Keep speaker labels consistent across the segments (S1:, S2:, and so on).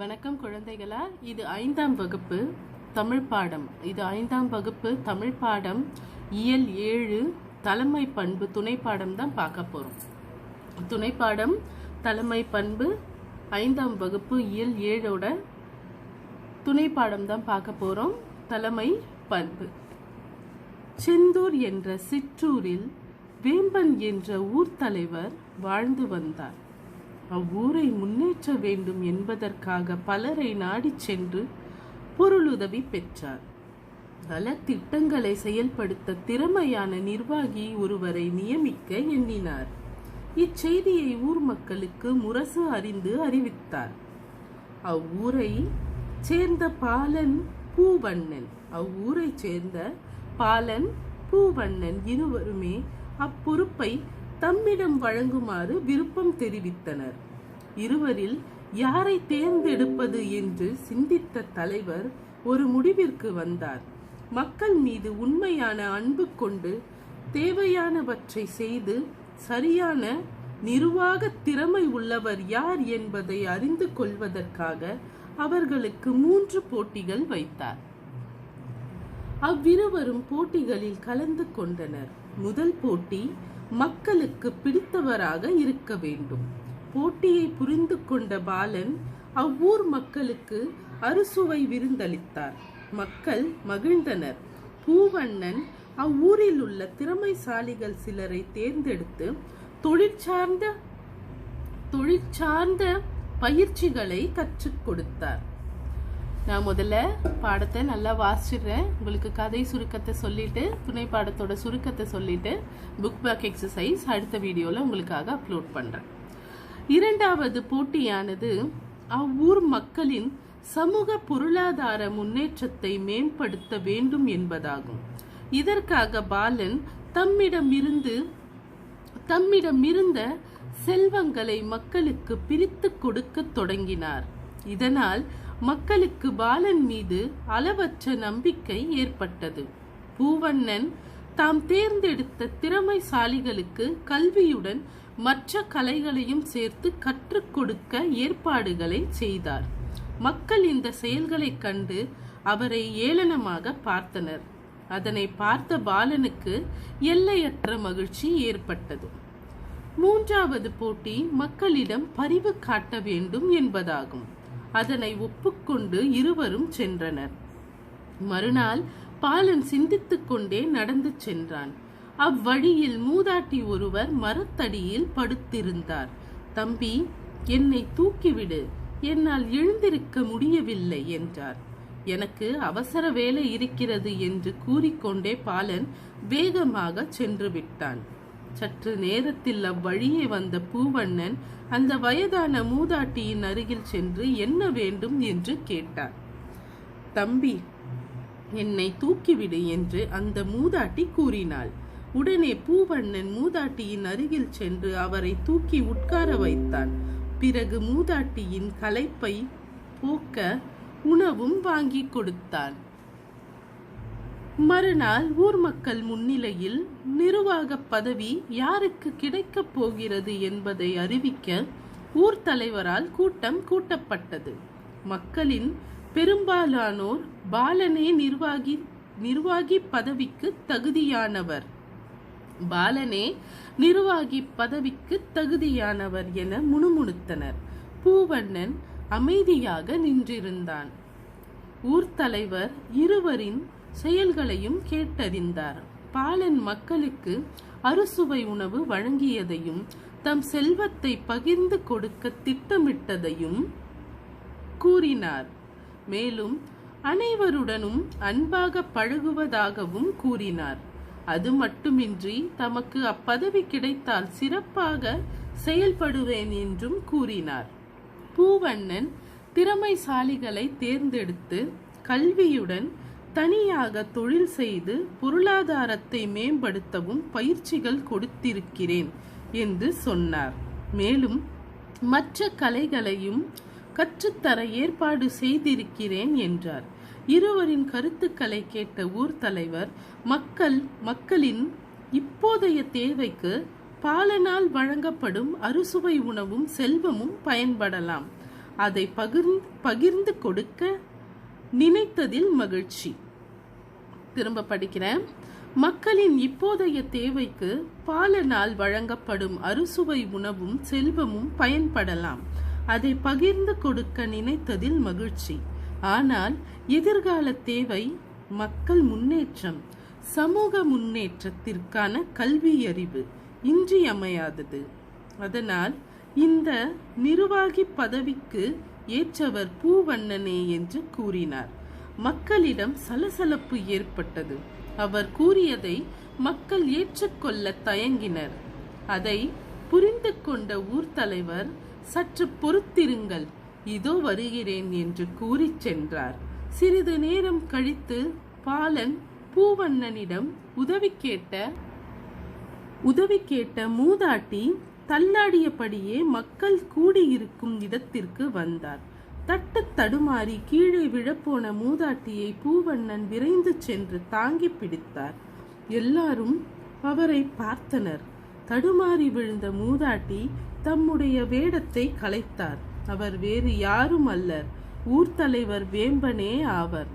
S1: வணக்கம் குழந்தைகளா. இது ஐந்தாம் வகுப்பு தமிழ் பாடம். இது ஐந்தாம் வகுப்பு தமிழ் பாடம். இயல் ஏழு தலைமை பண்பு துணை பாடம் தான் பார்க்க போறோம். துணை பாடம் தலைமை பண்பு ஐந்தாம் வகுப்பு இயல் ஏழோட துணை பாடம் தான் பார்க்க போறோம். தலைமை பண்பு. செந்தூர் என்ற சிற்றூரில் வேம்பன் என்ற ஊர் தலைவர் வாழ்ந்து வந்தார். அவ்வூரை முன்னேற்ற வேண்டும் என்பதற்காக பலரை நாடிச் சென்று பொருளுதவி பெற்றார். பல திட்டங்களை செயல்படுத்த திறமையான நிர்வாகி ஒருவரை நியமிக்க எண்ணினார். இச்செய்தியை ஊர் மக்களுக்கு முரசு அறிந்து அறிவித்தார். அவ்வூரை சேர்ந்த பாலன் பூவண்ணன். அவ்வூரைச் சேர்ந்த பாலன் பூவண்ணன் இருவருமே அப்பொறுப்பை தம்மிடம் வழங்குமாறு விருப்பம் தெரிவித்தனர். இருவரில் யாரை தேர்ந்தெடுப்பது என்று சிந்தித்த தலைவர் ஒரு முடிவிற்கு வந்தார். மக்கள் மீது உண்மையான அன்பு கொண்டு தேவையானவற்றை செய்து சரியான நிர்வாக திறமை உள்ளவர் யார் என்பதை அறிந்து கொள்வதற்காக அவர்களுக்கு மூன்று போட்டிகள் வைத்தார். அவ்விருவரும் போட்டிகளில் கலந்து கொண்டனர். முதல் போட்டி மக்களுக்கு பிடித்தவராக இருக்க வேண்டும். போட்டியை புரிந்து கொண்ட பாலன் அவ்வூர் மக்களுக்கு அறுசுவை விருந்தளித்தார். மக்கள் மகிழ்ந்தனர். பூவண்ணன் அவ்வூரில் உள்ள திறமைசாலிகள் சிலரை தேர்ந்தெடுத்து தொழிற்சார்ந்த தொழிற்சார்ந்த பயிற்சிகளை கற்றுக் கொடுத்தார். நான் முதல்ல பாடத்தை நல்லா வாசிடுறேன் உங்களுக்கு கதை சுருக்கத்தை சொல்லிட்டு துணை பாடத்தோட சுருக்கத்தை சொல்லிட்டு புக் பேக் எக்ஸசைஸ் அடுத்த வீடியோவில் உங்களுக்காக அப்லோட் பண்ணுறேன் இரண்டாவது போட்டியானது அவ்வூர் மக்களின் சமூக பொருளாதார முன்னேற்றத்தை மேம்படுத்த வேண்டும் என்பதாகும். இதற்காக பாலன் தம்மிடம் இருந்து தம்மிடம் இருந்த செல்வங்களை மக்களுக்கு பிரித்து கொடுக்க தொடங்கினார். இதனால் மக்களுக்கு பாலன் மீது அளவற்ற நம்பிக்கை ஏற்பட்டது. பூவண்ணன் தாம் தேர்ந்தெடுத்த திறமைசாலிகளுக்கு கல்வியுடன் மற்ற கலைகளையும் சேர்த்து கற்றுக் கொடுக்க ஏற்பாடுகளை செய்தார். மக்கள் இந்த செயல்களைக் கண்டு அவரை ஏளனமாக பார்த்தனர். அதனை பார்த்த பாலனுக்கு எல்லையற்ற மகிழ்ச்சி ஏற்பட்டது. மூன்றாவது போட்டி மக்களிடம் பரிவு காட்ட வேண்டும் என்பதாகும். அதனை ஒப்புக்கொண்டு இருவரும் சென்றனர். மறுநாள் பாலன் சிந்தித்துக் கொண்டே நடந்து சென்றான். அவ்வழியில் மூதாட்டி ஒருவர் மரத்தடியில் படுத்திருந்தார். தம்பி என்னை தூக்கிவிடு. என்னால் எழுந்திருக்க முடியவில்லை என்றார். எனக்கு அவசர வேலை இருக்கிறது என்று கூறிக்கொண்டே பாலன் வேகமாக சென்று விட்டான். சற்று நேரத்தில் அவ்வழியே வந்த பூவண்ணன் அந்த வயதான மூதாட்டியின் அருகில் சென்று என்ன வேண்டும் என்று கேட்டார் தம்பி என்னை தூக்கிவிடு என்று அந்த மூதாட்டி கூறினாள். உடனே பூவண்ணன் மூதாட்டியின் அருகில் சென்று அவரை தூக்கி உட்கார வைத்தான். பிறகு மூதாட்டியின் களைப்பை போக்க உணவும் வாங்கி கொடுத்தான். மறுநாள் ஊர் மக்கள் முன்னிலையில் நிர்வாக பதவி யாருக்கு கிடைக்கப் போகிறது என்பதை அறிவிக்க ஊர் தலைவரால் கூட்டம் கூட்டப்பட்டது. மக்களின் பெரும்பாலானோர் பாலனே நிர்வாகி நிர்வாகி பதவிக்கு தகுதியானவர். பாலனே நிர்வாகி பதவிக்கு தகுதியானவர் என முணுமுணுத்தனர். பூவண்ணன் அமைதியாக நின்றிருந்தான். ஊர் தலைவர் இருவரின் செயல்களையும் கேட்டறிந்தார். பாலன் மக்களுக்கு அறுசுவை உணவு வழங்கியதையும் தம் செல்வத்தை பகிர்ந்து கொடுக்க திட்டமிட்டதையும் கூறினார். மேலும் அனைவருடனும் அன்பாக பழகுவதாகவும் கூறினார். அது மட்டுமின்றி தமக்கு அப்பதவி கிடைத்தால் சிறப்பாக செயல்படுவேன் என்றும் கூறினார். பூவண்ணன் திறமைசாலிகளை தேர்ந்தெடுத்து கல்வியுடன் தனியாக தொழில் செய்து பொருளாதாரத்தை மேம்படுத்தவும் பயிற்சிகள் கொடுத்திருக்கிறேன் என்று சொன்னார். மேலும் மற்ற கலைகளையும் கற்றுத்தர ஏற்பாடு செய்திருக்கிறேன் என்றார். இருவரின் கருத்துக்களை கேட்ட ஊர் தலைவர் மக்கள் மக்களின் இப்போதைய தேவைக்கு பாலனால் வழங்கப்படும் அறுசுவை உணவும் செல்வமும் பயன்படலாம். அதை பகிர்ந்து பகிர்ந்து கொடுக்க நினைத்ததில் மகிழ்ச்சி. திரும்ப படிக்கிறேன். மக்களின் இப்போதைய தேவைக்கு பாலனால் வழங்கப்படும் அறுசுவை உணவும் செல்வமும் பயன்படலாம். அதை பகிர்ந்து கொடுக்க நினைத்ததில் மகிழ்ச்சி. ஆனால் எதிர்கால தேவை மக்கள் முன்னேற்றம். சமூக முன்னேற்றத்திற்கான கல்வி அறிவு இன்றியமையாதது. அதனால் இந்த நிர்வாகி பதவிக்கு ஏற்றவர் பூவண்ணனே என்று கூறினார். மக்களிடம் சலசலப்பு ஏற்பட்டது. அவர் கூறியதை மக்கள் ஏற்றுக்கொள்ள தயங்கினர். அதை புரிந்து கொண்ட ஊர் தலைவர் சற்று பொறுத்திருங்கள் இதோ வருகிறேன் என்று கூறிச் சென்றார். சிறிது நேரம் கழித்து பாலன் பூவண்ணனிடம் உதவி கேட்ட உதவி கேட்ட மூதாட்டி தள்ளாடியபடியே மக்கள் கூடியிருக்கும் இடத்திற்கு வந்தார். தட்டு தடுமாறி கீழே விழப்போன மூதாட்டியை பூவண்ணன் விரைந்து சென்று தாங்கி பிடித்தார். எல்லாரும் அவரை பார்த்தனர். தடுமாறி விழுந்த மூதாட்டி தம்முடைய வேடத்தை கலைத்தார். அவர் வேறு யாரும் அல்லர் ஊர் தலைவர் வேம்பனே ஆவர்.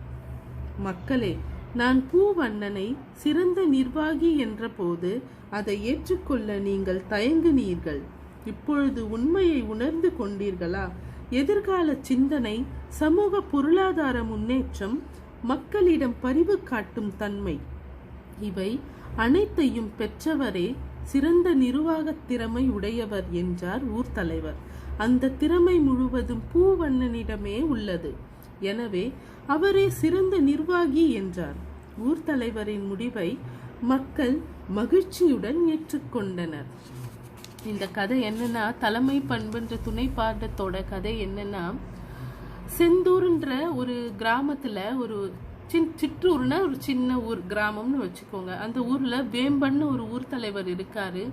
S1: மக்களே நான் பூவண்ணனை சிறந்த நிர்வாகி என்றபோது அதை ஏற்றுக்கொள்ள நீங்கள் தயங்கினீர்கள். இப்பொழுது உண்மையை உணர்ந்து கொண்டீர்களா? எதிர்கால சிந்தனை சமூக பொருளாதார முன்னேற்றம் மக்களிடம் பரிவு காட்டும் தன்மை. இவை அனைத்தையும் பெற்றவரே சிறந்த நிர்வாக திறமை உடையவர் என்றார் ஊர் தலைவர் அந்த திறமை முழுவதும் பூவண்ணனிடமே உள்ளது. எனவே அவரே சிறந்த நிர்வாகி என்றார். ஊர் தலைவரின் முடிவை மக்கள் மகிழ்ச்சியுடன் ஏற்றுக்கொண்டனர். இந்த கதை என்னன்னா தலைமை பண்புன்ற துணை பாடத்தோட கதை என்னன்னா செந்தூர்ன்ற ஒரு கிராமத்துல ஒரு சின் சிற்றூர்னா ஒரு சின்ன ஊர் கிராமம்னு வச்சுக்கோங்க. அந்த ஊர்ல வேம்பன்னு ஒரு ஊர் தலைவர் இருக்காரு.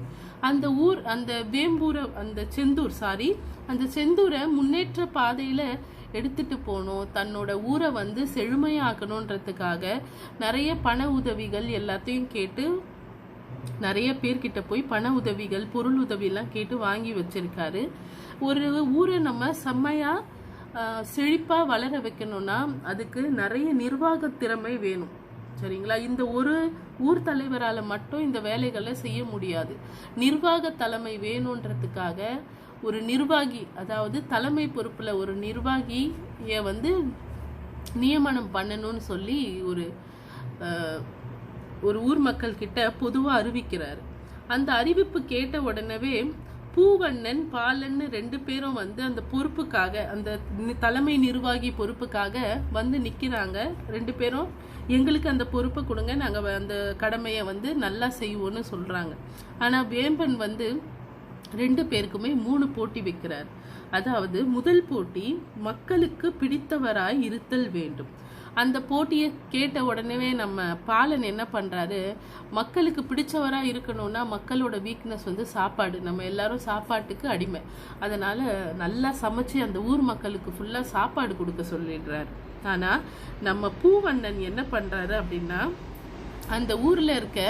S1: அந்த ஊர் அந்த வேம்பூரை அந்த செந்தூர் சாரி அந்த செந்தூரை முன்னேற்ற பாதையில எடுத்துட்டு போகணும் தன்னோட ஊரை வந்து செழுமையாக்கணுன்றதுக்காக நிறைய பண உதவிகள் எல்லாத்தையும் கேட்டு நிறைய பேர்கிட்ட போய் பண உதவிகள் பொருள் உதவியெல்லாம் கேட்டு வாங்கி வச்சிருக்காரு. ஒரு ஊரை நம்ம செம்மையா செழிப்பாக செழிப்பா வளர வைக்கணும்னா அதுக்கு நிறைய நிர்வாக திறமை வேணும். சரிங்களா? இந்த ஒரு ஊர் தலைவரால் மட்டும் இந்த வேலைகளை செய்ய முடியாது. நிர்வாக தலைமை வேணுன்றதுக்காக ஒரு நிர்வாகி அதாவது தலைமை பொறுப்பில் ஒரு நிர்வாகியை வந்து நியமனம் பண்ணணும்னு சொல்லி ஒரு ஒரு ஊர் மக்கள் கிட்ட பொதுவாக அறிவிக்கிறார். அந்த அறிவிப்பு கேட்ட உடனே பூவண்ணன் பாலன்னு ரெண்டு பேரும் வந்து அந்த பொறுப்புக்காக அந்த தலைமை நிர்வாகி பொறுப்புக்காக வந்து நிற்கிறாங்க ரெண்டு பேரும் எங்களுக்கு அந்த பொறுப்பை கொடுங்க நாங்கள் வ- அந்த கடமையை வந்து நல்லா செய்வோன்னு சொல்கிறாங்க ஆனால் வேம்பன் வந்து ரெண்டு பேருக்குமே மூணு போட்டி வைக்கிறார். அதாவது முதல் போட்டி மக்களுக்கு பிடித்தவராய் இருத்தல் வேண்டும். அந்த போட்டியை கேட்ட உடனே நம்ம பாலன் என்ன பண்ணுறாரு மக்களுக்கு பிடிச்சவராக இருக்கணும்னா மக்களோட வீக்னஸ் வந்து சாப்பாடு. நம்ம எல்லாரும் சாப்பாட்டுக்கு அடிமை. அதனால் நல்லா சமைச்சு அந்த ஊர் மக்களுக்கு ஃபுல்லாக சாப்பாடு கொடுக்க சொல்லிடுறாரு. ஆனால் நம்ம பூவண்ணன் என்ன பண்ணுறாரு அப்படின்னா அந்த ஊரில் இருக்க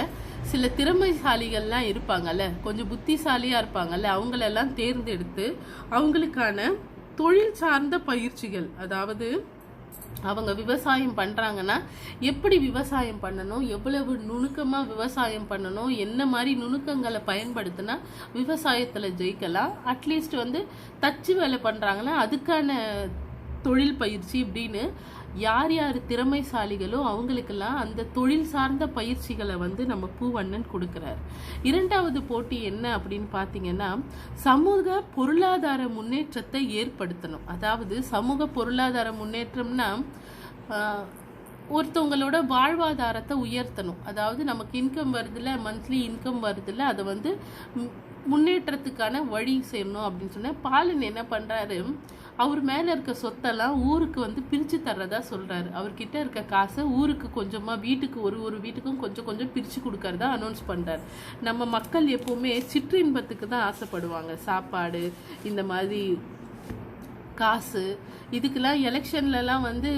S1: சில திறமைசாலிகள்லாம் இருப்பாங்கல்ல கொஞ்சம் புத்திசாலியாக இருப்பாங்கல்ல அவங்களெல்லாம் தேர்ந்தெடுத்து அவங்களுக்கான தொழில் சார்ந்த பயிற்சிகள் அதாவது அவங்க விவசாயம் பண்ணுறாங்கன்னா எப்படி விவசாயம் பண்ணணும் எவ்வளவு நுணுக்கமாக விவசாயம் பண்ணணும் என்ன மாதிரி நுணுக்கங்களை பயன்படுத்தினா விவசாயத்தில் ஜெயிக்கலாம் அட்லீஸ்ட் வந்து தச்சு வேலை பண்ணுறாங்கன்னா அதுக்கான தொழில் பயிற்சி இப்படின்னு யார் யார் திறமைசாலிகளோ அவங்களுக்கெல்லாம் அந்த தொழில் சார்ந்த பயிற்சிகளை வந்து நம்ம பூவண்ணன் கொடுக்கிறார். இரண்டாவது போட்டி என்ன அப்படின்னு பார்த்தீங்கன்னா சமூக பொருளாதார முன்னேற்றத்தை ஏற்படுத்தணும். அதாவது சமூக பொருளாதார முன்னேற்றம்னா ஒருத்தவங்களோட வாழ்வாதாரத்தை உயர்த்தணும். அதாவது நமக்கு இன்கம் வருதுல மந்த்லி இன்கம் வருதுல அதை வந்து முன்னேற்றத்துக்கான வழி செய்யணும் அப்படின்னு சொன்னால் பாலன் என்ன பண்ணுறாரு அவர் மேலே இருக்க சொத்தெல்லாம் ஊருக்கு வந்து பிரித்து தர்றதா சொல்கிறாரு அவர்கிட்ட இருக்க காசை ஊருக்கு கொஞ்சமாக வீட்டுக்கு ஒரு ஒரு வீட்டுக்கும் கொஞ்சம் கொஞ்சம் பிரித்து கொடுக்கறதா அனௌன்ஸ் பண்ணுறார் நம்ம மக்கள் எப்போவுமே சிற்றின்பத்துக்கு தான் ஆசைப்படுவாங்க. சாப்பாடு இந்த மாதிரி காசு. இதுக்கெல்லாம் எலெக்ஷன்லலாம் வந்து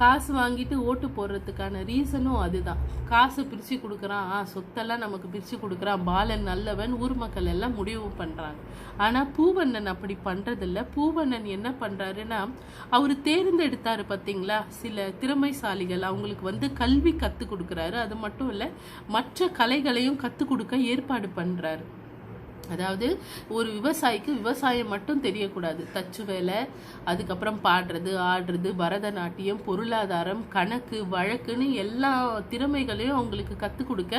S1: காசு வாங்கிட்டு ஓட்டு போடுறதுக்கான ரீசனும் அதுதான். காசு பிரித்து கொடுக்குறான் ஆ சொத்தெல்லாம் நமக்கு பிரித்து கொடுக்குறான் பாலன் நல்லவன் ஊர் மக்கள் எல்லாம் முடிவு பண்ணுறாங்க ஆனால் பூவண்ணன் அப்படி பண்ணுறதில்ல பூவண்ணன் என்ன பண்ணுறாருன்னா அவர் தேர்ந்தெடுத்தார் பார்த்தீங்களா சில திறமைசாலிகள் அவங்களுக்கு வந்து கல்வி கற்றுக் கொடுக்குறாரு. அது மட்டும் இல்லை மற்ற கலைகளையும் கற்றுக் கொடுக்க ஏற்பாடு பண்ணுறாரு அதாவது ஒரு விவசாயிக்கு விவசாயம் மட்டும் தெரியக்கூடாது. தச்சு வேலை அதுக்கப்புறம் பாடுறது ஆடுறது பரதநாட்டியம் பொருளாதாரம் கணக்கு வழக்குன்னு எல்லா திறமைகளையும் அவங்களுக்கு கற்றுக் கொடுக்க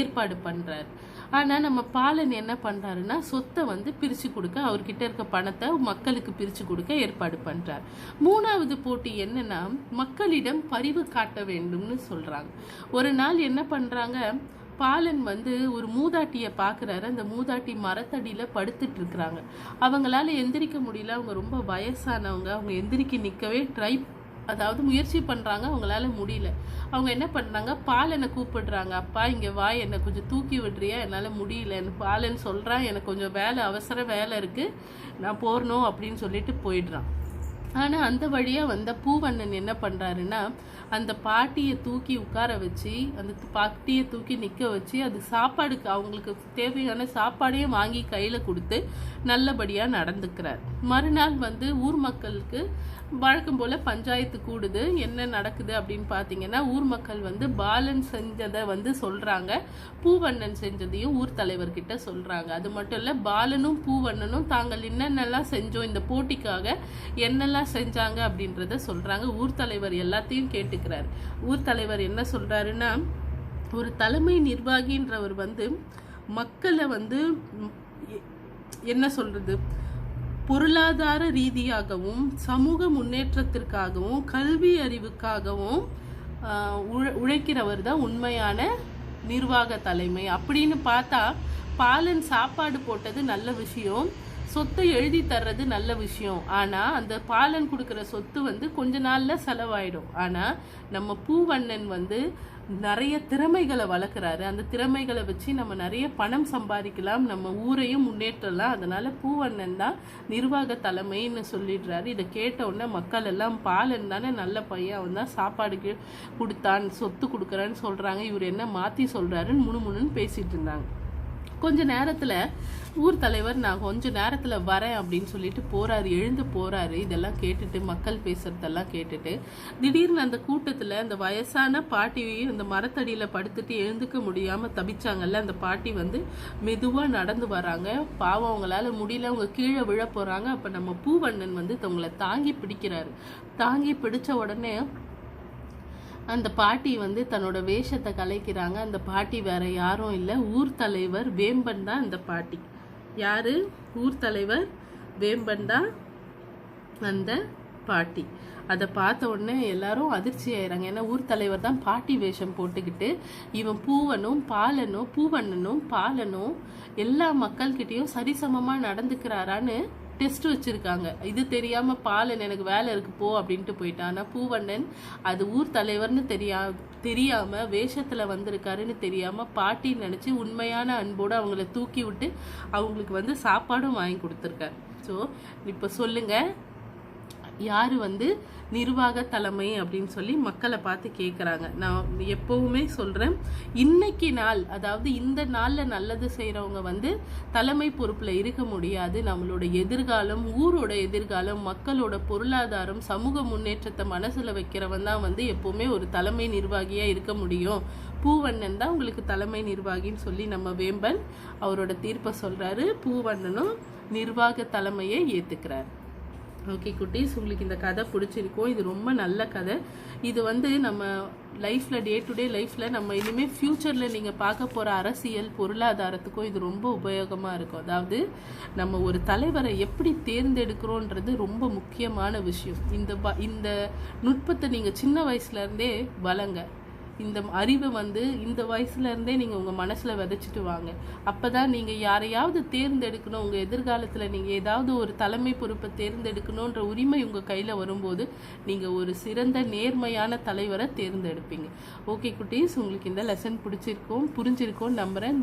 S1: ஏற்பாடு பண்ணுறாரு ஆனால் நம்ம பாலன் என்ன பண்ணுறாருன்னா சொத்தை வந்து பிரித்து கொடுக்க அவர்கிட்ட இருக்க பணத்தை மக்களுக்கு பிரித்து கொடுக்க ஏற்பாடு பண்ணுறார் மூணாவது போட்டி என்னன்னா மக்களிடம் பரிவு காட்ட வேண்டும்னு சொல்கிறாங்க ஒரு நாள் என்ன பண்ணுறாங்க பாலன் வந்து ஒரு மூதாட்டியை பார்க்குறாரு அந்த மூதாட்டி மரத்தடியில் படுத்துட்டு இருக்கிறாங்க. அவங்களால எந்திரிக்க முடியல. அவங்க ரொம்ப வயசானவங்க. அவங்க எந்திரிக்க நிற்கவே ட்ரை அதாவது முயற்சி பண்ணுறாங்க அவங்களால முடியல. அவங்க என்ன பண்ணுறாங்க பாலனை கூப்பிடுறாங்க. அப்பா இங்கே வா. என்னை கொஞ்சம் தூக்கி விடுறியா? என்னால் முடியலன்னு பாலன் சொல்கிறான் எனக்கு கொஞ்சம் வேலை அவசர வேலை இருக்குது நான் போடணும் அப்படின்னு சொல்லிட்டு போயிடுறான். ஆனால் அந்த வழியாக வந்த பூவண்ணன் என்ன பண்ணுறாருன்னா அந்த பாட்டியை தூக்கி உட்கார வச்சு அந்த பாட்டியை தூக்கி நிற்க வச்சு அது சாப்பாடுக்கு அவங்களுக்கு தேவையான சாப்பாடையும் வாங்கி கையில் கொடுத்து நல்லபடியாக நடந்துக்கிறார். மறுநாள் வந்து ஊர் மக்களுக்கு வழக்கம் போல் பஞ்சாயத்து கூடுது என்ன நடக்குது அப்படின்னு பார்த்தீங்கன்னா ஊர் மக்கள் வந்து பாலன் செஞ்சதை வந்து சொல்கிறாங்க பூவண்ணன் செஞ்சதையும் ஊர் தலைவர்கிட்ட சொல்கிறாங்க அது மட்டும் இல்லை பாலனும் பூவண்ணனும் தாங்கள் என்னென்னலாம் செஞ்சோம் இந்த போட்டிக்காக என்னெல்லாம் செஞ்சாங்க அப்படின்றத சொல்கிறாங்க ஊர் தலைவர் எல்லாத்தையும் கேட்டுக்கிறார். ஊர் தலைவர் என்ன சொல்கிறாருன்னா ஒரு தலைமை நிர்வாகின்றவர் வந்து மக்களை வந்து எ- என்ன சொல்கிறது பொருளாதார ரீதியாகவும் சமூக முன்னேற்றத்திற்காகவும் கல்வி அறிவுக்காகவும் உழ- உழைக்கிறவர் தான் உண்மையான நிர்வாக தலைமை. அப்படின்னு பார்த்தா பாலன் சாப்பாடு போட்டது நல்ல விஷயம். சொத்து எழுதி தர்றது நல்ல விஷயம். ஆனா அந்த பாலன் கொடுக்குற சொத்து வந்து கொஞ்ச நாள்ல செலவாயிடும். ஆனா நம்ம பூவண்ணன் வந்து நிறைய திறமைகளை வளர்க்குறாரு. அந்த திறமைகளை வச்சு நம்ம நிறைய பணம் சம்பாதிக்கலாம். நம்ம ஊரையும் முன்னேற்றலாம். அதனால பூவண்ணன் தான் நிர்வாக தலைமைன்னு சொல்லிடுறாரு. இதை கேட்ட உடனே மக்கள் எல்லாம் பாலன் தானே நல்ல பையன். அவன் தான் சாப்பாடுக்கு கொடுத்தான் சொத்து கொடுக்குறான்னு சொல்றாங்க. இவர் என்ன மாத்தி சொல்றாருன்னு முணுமுணுன்னு பேசிட்டு இருந்தாங்க. கொஞ்ச நேரத்தில் ஊர் தலைவர் நான் கொஞ்ச நேரத்தில் வரேன் அப்படின்னு சொல்லிட்டு போறாரு எழுந்து போறாரு. இதெல்லாம் கேட்டுட்டு மக்கள் பேசுறதெல்லாம் கேட்டுட்டு திடீர்னு அந்த கூட்டத்தில் அந்த வயசான பாட்டி அந்த மரத்தடியில் படுத்துட்டு எழுந்துக்க முடியாம தவிச்சாங்கல்ல அந்த பாட்டி வந்து மெதுவாக நடந்து வராங்க. பாவம் அவங்களால முடியல. அவங்க கீழே விழ போறாங்க. அப்போ நம்ம பூவண்ணன் வந்து அவங்கள தாங்கி பிடிக்கிறாரு. தாங்கி பிடிச்ச உடனே அந்த பாட்டி வந்து தன்னோட வேஷத்தை கலைக்கிறாங்க. அந்த பாட்டி வேற யாரும் இல்லை. ஊர் தலைவர் வேம்பன் தான் அந்த பாட்டி. யாரு? ஊர் தலைவர் வேம்பன் தான் அந்த பாட்டி. அதை பார்த்த உடனே எல்லாரும் அதிர்ச்சி ஆயிடுறாங்க ஏன்னா ஊர் தலைவர் தான் பாட்டி வேஷம் போட்டுக்கிட்டு இவன் பூவனும் பாலனும் பூவண்ணனும் பாலனும் எல்லா மக்கள்கிட்டேயும் சரிசமமாக நடந்துக்கிறாரான்னு டெஸ்ட் வச்சுருக்காங்க. இது தெரியாமல் பாலன் எனக்கு வேலை இருக்குது போ அப்படின்ட்டு போயிட்டான் ஆனால் பூவண்ணன் அது ஊர் தலைவர்னு தெரியா தெரியாமல் வேஷத்தில் வந்திருக்காருன்னு தெரியாமல் பாட்டின்னு நினச்சி உண்மையான அன்போடு அவங்கள தூக்கி விட்டு அவங்களுக்கு வந்து சாப்பாடும் வாங்கி கொடுத்துருக்காரு. ஸோ இப்போ சொல்லுங்கள் யார் வந்து நிர்வாக தலைமை அப்படின்னு சொல்லி மக்களை பார்த்து கேட்குறாங்க நான் எப்போவுமே சொல்கிறேன் இன்னைக்கு நாள் அதாவது இந்த நாளில் நல்லது செய்கிறவங்க வந்து தலைமை பொறுப்பில் இருக்க முடியாது. நம்மளோட எதிர்காலம் ஊரோட எதிர்காலம் மக்களோட பொருளாதாரம் சமூக முன்னேற்றத்தை மனசில் வைக்கிறவன் தான் வந்து எப்போவுமே ஒரு தலைமை நிர்வாகியாக இருக்க முடியும். பூவண்ணன் தான் உங்களுக்கு தலைமை நிர்வாகின்னு சொல்லி நம்ம வேம்பன் அவரோட தீர்ப்பை சொல்கிறாரு பூவண்ணனும் நிர்வாக தலைமையை ஏற்றுக்கிறார் ஓகே குட்டீஸ் உங்களுக்கு இந்த கதை பிடிச்சிருக்கும் இது ரொம்ப நல்ல கதை. இது வந்து நம்ம லைஃப்பில் டே டு டே லைஃப்பில் நம்ம இனிமேல் ஃப்யூச்சரில் நீங்கள் பார்க்க போகிற அரசியல் பொருளாதாரத்துக்கும் இது ரொம்ப உபயோகமாக இருக்கும். அதாவது நம்ம ஒரு தலைவரை எப்படி தேர்ந்தெடுக்கிறோன்றது ரொம்ப முக்கியமான விஷயம். இந்த இந்த நுட்பத்தை நீங்கள் சின்ன வயசுலேருந்தே வளங்க. இந்த அறிவை வந்து இந்த வயசுல இருந்தே நீங்க உங்க மனசுல விதைச்சிட்டு வாங்க. அப்பதான் நீங்க யாரையாவது தேர்ந்தெடுக்கணும். உங்க எதிர்காலத்துல நீங்க ஏதாவது ஒரு தலைமை பொறுப்பை தேர்ந்தெடுக்கணுன்ற உரிமை உங்க கையில வரும்போது நீங்க ஒரு சிறந்த நேர்மையான தலைவரை தேர்ந்தெடுப்பீங்க. ஓகே குட்டீஸ் உங்களுக்கு இந்த லெசன் பிடிச்சிருக்கோம் புரிஞ்சிருக்கோம் நம்புறேன்.